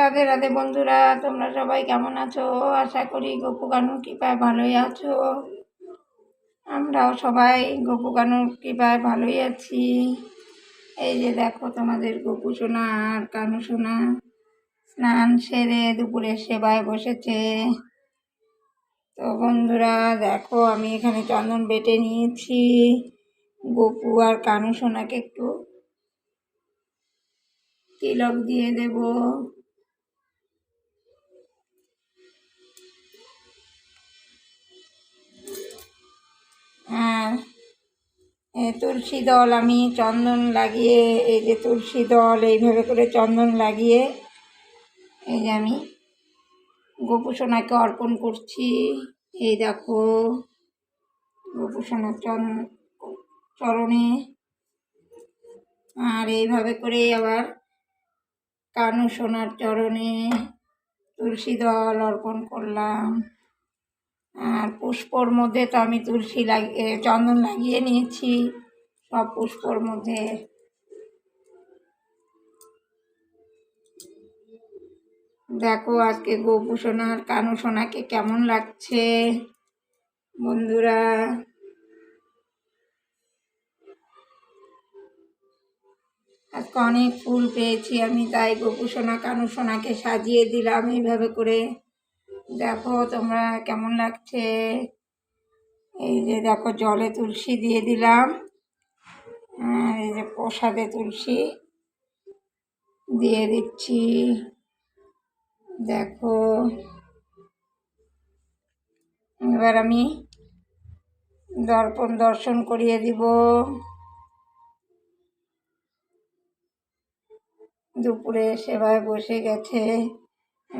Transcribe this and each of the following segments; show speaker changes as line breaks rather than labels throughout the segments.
রাধে রাধে বন্ধুরা তোমরা সবাই কেমন আছো আশা করি গোপু গানুর কৃপায় ভালোই আছো আমরাও সবাই গোপু কানুর কৃপায় ভালোই আছি এই যে দেখো তোমাদের গোপু সোনা আর কানু সোনা স্নান সেরে দুপুরের সেবায় বসেছে তো বন্ধুরা দেখো আমি এখানে চন্দন বেটে নিয়েছি গোপু আর কানু সোনাকে একটু তিলক দিয়ে দেবো তুলসী দল আমি চন্দন লাগিয়ে এই যে তুলসী দল এইভাবে করে চন্দন লাগিয়ে এই যে আমি গোপুসোনাকে অর্পণ করছি এই দেখো গোপুসোনার চন চরণে আর এইভাবে করে আবার কানু সোনার চরণে তুলসী দল অর্পণ করলাম আর পুষ্পর মধ্যে তো আমি তুলসী লাগিয়ে চন্দন লাগিয়ে নিয়েছি সব পুষ্পর মধ্যে দেখো আজকে গোপু সোনার কানু সোনাকে কেমন লাগছে বন্ধুরা আজকে অনেক ফুল পেয়েছি আমি তাই গোপু সোনা কানু সোনাকে সাজিয়ে দিলাম এইভাবে করে দেখো তোমরা কেমন লাগছে এই যে দেখো জলে তুলসী দিয়ে দিলাম এই যে প্রসাদে তুলসী দিয়ে দিচ্ছি দেখো এবার আমি দর্পণ দর্শন করিয়ে দিব দুপুরে সেবায় বসে গেছে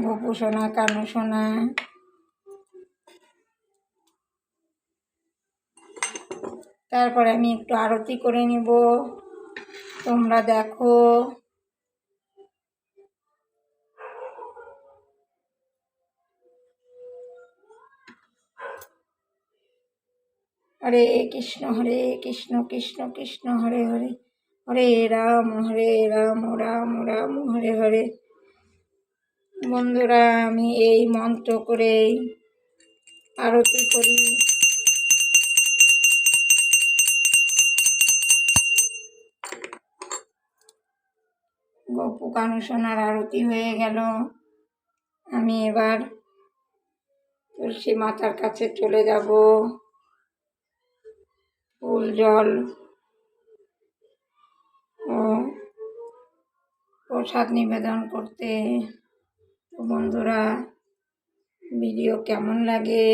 ভপু সোনা কানু সোনা তারপরে আমি একটু আরতি করে নিব তোমরা দেখো হরে কৃষ্ণ হরে কৃষ্ণ কৃষ্ণ কৃষ্ণ হরে হরে হরে রাম হরে রাম রাম রাম হরে হরে বন্ধুরা আমি এই মন্ত্র করেই আরতি করি গপু কানুসোনার আরতি হয়ে গেল আমি এবার তুলসী মাতার কাছে চলে যাব ফুল জল ও প্রসাদ নিবেদন করতে তো বন্ধুরা ভিডিও কেমন লাগে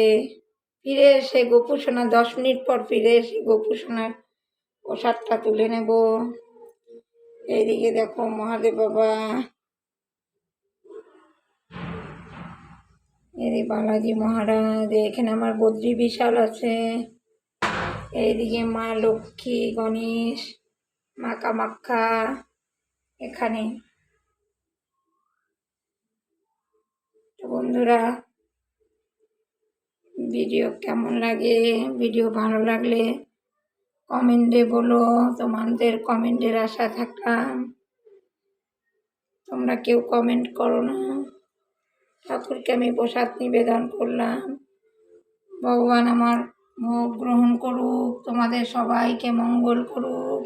ফিরে এসে গোপু সোনা দশ মিনিট পর ফিরে এসে গোপু সোনার প্রসাদটা তুলে নেব এইদিকে দেখো মহাদেব বাবা এদিকে বালাজি মহারাজ এখানে আমার বদ্রি বিশাল আছে এইদিকে মা লক্ষ্মী গণেশ মা কামাক্ষা এখানে বন্ধুরা ভিডিও কেমন লাগে ভিডিও ভালো লাগলে কমেন্টে বলো তোমাদের কমেন্টের আশা থাকলাম তোমরা কেউ কমেন্ট করো না ঠাকুরকে আমি প্রসাদ নিবেদন করলাম ভগবান আমার ভোগ গ্রহণ করুক তোমাদের সবাইকে মঙ্গল করুক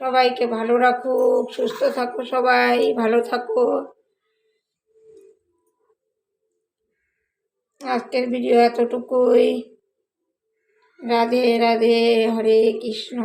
সবাইকে ভালো রাখুক সুস্থ থাকো সবাই ভালো থাকো আজকের ভিডিও এতটুকুই রাধে রাধে হরে কৃষ্ণ